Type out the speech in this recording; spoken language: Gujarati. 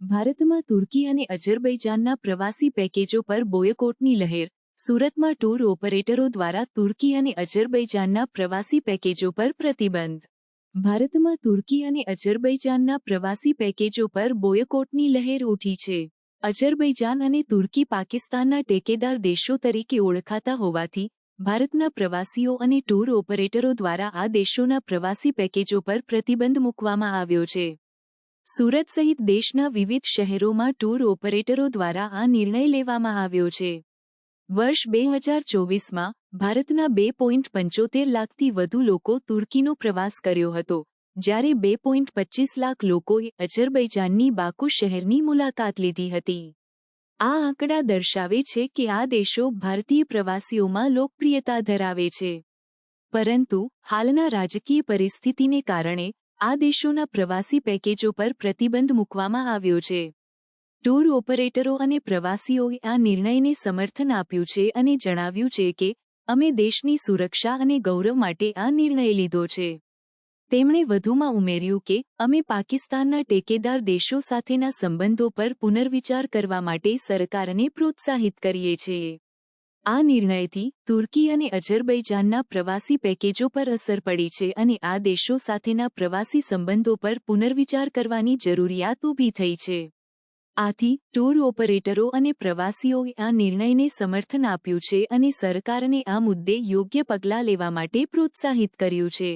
ભારતમાં તુર્કી અને અજરબૈજાનના પ્રવાસી પેકેજો પર બોયકોટની લહેર. સુરતમાં ટૂર ઓપરેટરો દ્વારા તુર્કી અને અજરબૈજાનના પ્રવાસી પેકેજો પર પ્રતિબંધ. ભારતમાં તુર્કી અને અજરબૈજાનના પ્રવાસી પેકેજો પર બોયકોટની લહેર ઉઠી છે. અજરબૈજાન અને તુર્કી પાકિસ્તાનના ટેકેદાર દેશો તરીકે ઓળખાતા હોવાથી, ભારતના પ્રવાસીઓ અને ટૂર ઓપરેટરો દ્વારા આ દેશોના પ્રવાસી પેકેજો પર પ્રતિબંધ મૂકવામાં આવ્યો છે. સુરત સહિત દેશના વિવિધ શહેરોમાં ટૂર ઓપરેટરો દ્વારા આ નિર્ણય લેવામાં આવ્યો છે. વર્ષ બે હજાર ચોવીસમાં ભારતના બે પોઈન્ટ પંચોતેર લાખથી વધુ લોકો તુર્કીનો પ્રવાસ કર્યો હતો, જ્યારે બે પોઈન્ટ પચ્ચીસ લાખ લોકોએ અજરબૈજાનની બાકુ શહેરની મુલાકાત લીધી હતી. આ આંકડા દર્શાવે છે કે આ દેશો ભારતીય પ્રવાસીઓમાં લોકપ્રિયતા ધરાવે છે. પરંતુ, હાલના રાજકીય પરિસ્થિતિને કારણે આ દેશોના પ્રવાસી પેકેજો પર પ્રતિબંધ મૂકવામાં આવ્યો છે. ટૂર ઓપરેટરો અને પ્રવાસીઓએ આ નિર્ણયને સમર્થન આપ્યું છે અને જણાવ્યું છે કે, અમે દેશની સુરક્ષા અને ગૌરવ માટે આ નિર્ણય લીધો છે. તેમણે વધુમાં ઉમેર્યું કે, અમે પાકિસ્તાનના ટેકેદાર દેશો સાથેના સંબંધો પર પુનર્વિચાર કરવા માટે સરકારને પ્રોત્સાહિત કરીએ છીએ. આ નિર્ણયથી તુર્કી અને અઝરબૈજાનના પ્રવાસી પેકેજો પર અસર પડી છે અને આ દેશો સાથેના પ્રવાસી સંબંધો પર પુનર્વિચાર કરવાની જરૂરિયાત ઊભી થઈ છે. આથી, ટૂર ઓપરેટરો અને પ્રવાસીઓએ આ નિર્ણયને સમર્થન આપ્યું છે અને સરકારને આ મુદ્દે યોગ્ય પગલાં લેવા માટે પ્રોત્સાહિત કર્યું છે.